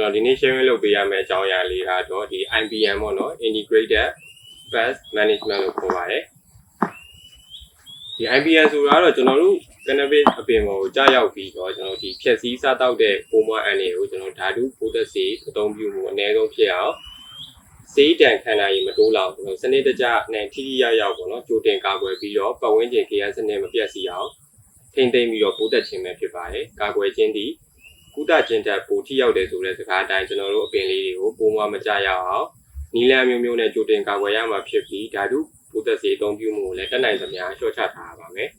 တော်ဒီနေ့ sharing လုပ်ပေးရမယ့်အကြောင်းအရာလေးကတော့ဒီ IBM ပေါ့နော် Integrated Pest Management လို့ခေါ်ပါတယ်ဒီ IBM ဆိုတာကတော့ကျွန်တော်တို့ cannabis အပင်ပေါ်ကိုကြားရောက်ပြီးတော့ကျွန်တော်ဒီဖြည့်ဆည်းစားတောက်တဲ့ပုံမှန်အန်တွေကိုကျွန်တော်ဓာတုပိုးသက်စီအသုံးပြုမှုအနည်းဆုံးဖြစ်အောင်စေးတံခန္ဓာရည်မတိုးလောက်ကျွန်တော်စနစ်တကျနဲ့ထိထိရောက်ရောက်ပေါ့နော်ကြိုတင်ကာကွယ်ပြီးတော့ပတ်ဝန်းကျင်ခေတ်စနစ်မပြတ်စီအောင်ထိမ့်သိမ့်ပြီးတော့ပိုးသက်ခြင်းပဲဖြစ်ပါတယ်ကာကွယ်ခြင်းသည် ကုသခြင်းတက်ပိုထိရောက်တယ်ဆိုတဲ့စကားအတိုင်းကျွန်တော်တို့အပင်လေးတွေကိုပုံမှန်မကြရအောင်နီလန်းမျိုးမျိုးနဲ့ကြိုတင်ကာကွယ်ရမှာဖြစ်ပြီးဓာတုပိုသက်စီအသုံးပြုမှုကိုလည်းတက်နိုင်သမျှလျှော့ချထားရပါမယ်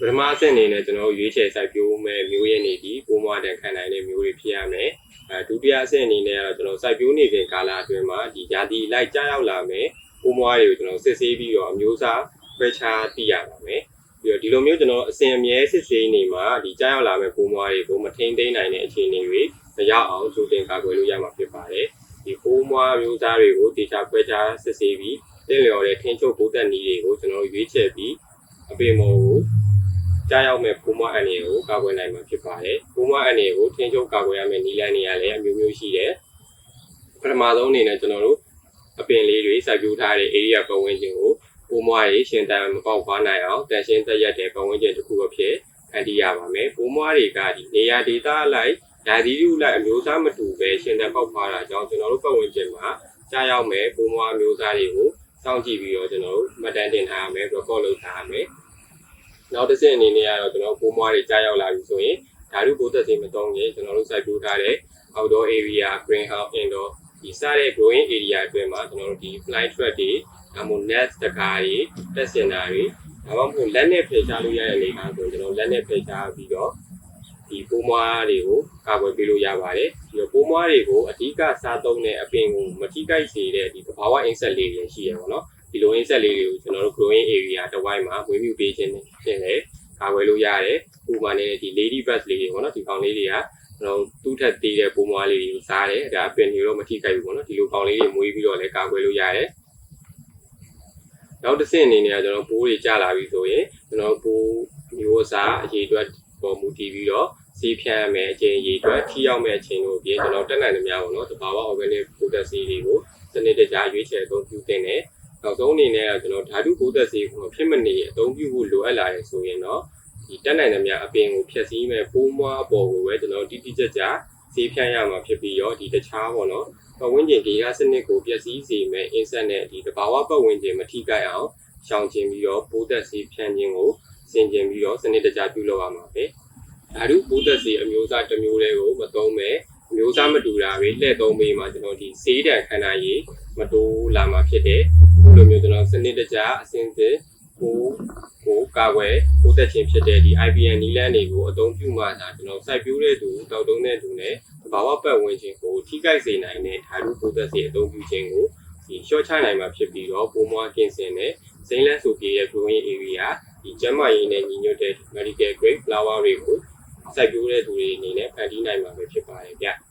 ပထမအဆင့်အနေနဲ့ကျွန်တော်တို့ရွေးချယ်စိုက်ပျိုးမဲ့မျိုးရင်းနေပြီးပုံမှန်တန်ခံနိုင်တဲ့မျိုးတွေဖြစ်ရမယ်အဲဒုတိယအဆင့်အနေနဲ့ကတော့ကျွန်တော်စိုက်ပျိုးနေစဉ်ကာလအတွင်းမှာဒီယာတီလိုက်ကြားရောက်လာမယ်ပုံမှန်တွေကိုကျွန်တော်စစ်ဆေးပြီးတော့အမျိုးအစားခွဲခြားသိရပါမယ်ပြီးတော့ ဒီလိုမျိုးကျွန်တော်အစဉ်အမြဲစစ်ဆေးနေမှာဒီကြားရောက်လာမဲ့ပုံမွားတွေကိုမထိန်သိမ်းနိုင်တဲ့အခြေအနေတွေမရောက်အောင်ကြိုတင်ကာကွယ်လို့ရမှာဖြစ်ပါတယ်ဒီပုံမွားမျိုးသားတွေကိုတေချာခွဲခြားစစ်ဆေးပြီးတင့်လျော်တဲ့ထင်းချုပ်ပိုးသက်နည်းတွေကိုကျွန်တော်ရွေးချယ်ပြီးအပေမော်ကိုကြားရောက်မဲ့ပုံမွားအနေကိုကာကွယ်နိုင်မှာဖြစ်ပါတယ်ပုံမွားအနေကိုထင်းချုပ်ကာကွယ်ရမယ့်နည်းလမ်းတွေကလည်းအမျိုးမျိုးရှိတယ်ပထမဆုံးအနေနဲ့ကျွန်တော်တို့အပင်လေးတွေစိုက်ပျိုးထားတဲ့ area ပတ်ဝန်းကျင်ကို ပိုးမွားရေရှင်တန်မပေါက်ခွားနိုင်အောင်တန်ရှင်းသက်ရက်တဲ့ပတ်ဝန်းကျင်တစ်ခုအဖြစ်ဖန်တီးရပါမယ်။ပိုးမွားတွေကဒီနေရာဒေသအလိုက်ဓာတိရုလိုက်အမျိုးအစားမတူပဲရှင်တန်ပေါက်ခွားတာကြောင့်ကျွန်တော်တို့ပတ်ဝန်းကျင်မှာကြားရောက်မဲ့ပိုးမွားမျိုးစားတွေကိုစောင့်ကြည့်ပြီးတော့ကျွန်တော်တို့မှတ်တမ်းတင်ထားရမယ် record လုပ်ထားရမယ်။နောက်တစ်ဆင့်အနေနဲ့ကတော့ကျွန်တော်ပိုးမွားတွေကြားရောက်လာပြီဆိုရင်ဓာတုပိုးသက်စေမတုံးရင်ကျွန်တော်တို့စိုက်ပျိုးထားတဲ့ outdoor area greenhouse indoor ဒီစတဲ့ growing area အတွင်းမှာကျွန်တော်တို့ဒီ fly trap တွေ ဒါမှမဟုတ် net တကားတွေတက်စင်တာတွေဒါမှမဟုတ်လက်နဲ့ဖယ်ရှားလို့ရတဲ့လေကားဆိုကျွန်တော်လက်နဲ့ဖယ်ရှားပြီးတော့ဒီပိုးမွားတွေကိုကာကွယ်ပေးလို့ရပါတယ်ဒီတော့ပိုးမွားတွေကိုအဓိကစားသုံးတဲ့အပင်ကိုမထိခိုက်စေတဲ့ဒီသဘာဝ insect လေးတွေရှိရပါတော့ဒီလို insect လေးတွေကိုကျွန်တော်တို့ growing area တစ်ဝိုင်းမှာဝေမြူပေးခြင်းဖြစ်တယ်ကာကွယ်လို့ရတယ်ဥပမာနဲ့ဒီ lady bug လေးတွေပေါ့နော်ဒီကောင်လေးတွေကကျွန်တော်တူးထက်သေးတဲ့ပုံမွားလေးတွေကိုစားတယ်ဒါအပင်တွေတော့မထိခိုက်ဘူးပေါ့နော်ဒီလိုကောင်လေးတွေမွေးပြီးတော့လည်းကာကွယ်လို့ရတယ် နောက်တစ်ဆင့်အနေနဲ့ကကျွန်တော်ပိုးတွေကြာလာပြီဆိုရင်ကျွန်တော်ပိုးမျိုးအစားအရေးအတွက်ပေါ်မူတည်ပြီးတော့စီးဖြန်းရမယ်အချိန်အရေးအတွက်ထိရောက်မဲ့အချိန်တို့အပြင်ကျွန်တော်တက်နိုင်သမျှပေါ့နော်တဘာဝ organic product စီးတွေကိုစနစ်တကျရွေးချယ်အသုံးပြုသင့်တယ်နောက်ဆုံးအနေနဲ့ကကျွန်တော်ဓာတု product စီးကိုဖြစ်မနေအသုံးပြုဖို့လိုအပ်လာတယ်ဆိုရင်တော့ဒီတက်နိုင်သမျှအပင်ကိုဖြည့်ဆည်းမဲ့ပိုးမွားအပေါ်ကိုပဲကျွန်တော်တိတိကျကျ ဈေးဖြန့်ရမှာဖြစ်ပြီးတော့ဒီတခြားပေါ့နော်ပတ်ဝန်းကျင်ဒေသစနစ်ကိုပျက်စီးစေမဲ့ insect နဲ့ဒီတဘာဝပတ်ဝန်းကျင်မထိခိုက်အောင်ရှောင်ကျဉ်ပြီးတော့ပိုးသက်ဈေးဖြန့်ခြင်းကိုဆင်ကျင်ပြီးတော့စနစ်တကျပြုလုပ်ရမှာပဲဓာတုပိုးသက်ဈေးအမျိုးအစားတစ်မျိုးတည်းကိုမသုံးမဲ့အမျိုးအစားမတူတာပဲလှည့်သုံးပေးမှာကျွန်တော်ဒီဈေးတန်ခန္ဓာရည်မတိုးလာမှာဖြစ်တယ်အခုလိုမျိုးကျွန်တော်စနစ်တကျအစဉ်စဉ်ကို ကိုကာကွယ်ပိုးသက်ခြင်းဖြစ်တဲ့ဒီ IBN နီလန်းတွေကိုအသုံးပြုမှသာကျွန်တော်စိုက်ပျိုးတဲ့သူတောက်တုံးတဲ့သူနဲ့သဘာဝပတ်ဝန်းကျင်ကိုထိခိုက်စေနိုင်တဲ့ဓာတုပိုးသက်စေအသုံးပြုခြင်းကိုဒီ short ချနိုင်မှာဖြစ်ပြီးတော့ပုံမွားကင်းစင်တဲ့စိမ့်လန်းဆိုပြေရဲ့ growing area ဒီကျန်းမာရေးနဲ့ညီညွတ်တဲ့ medical grade flower တွေကိုစိုက်ပျိုးတဲ့သူတွေအနေနဲ့ဖန်တီးနိုင်မှာပဲဖြစ်ပါတယ်ဗျ။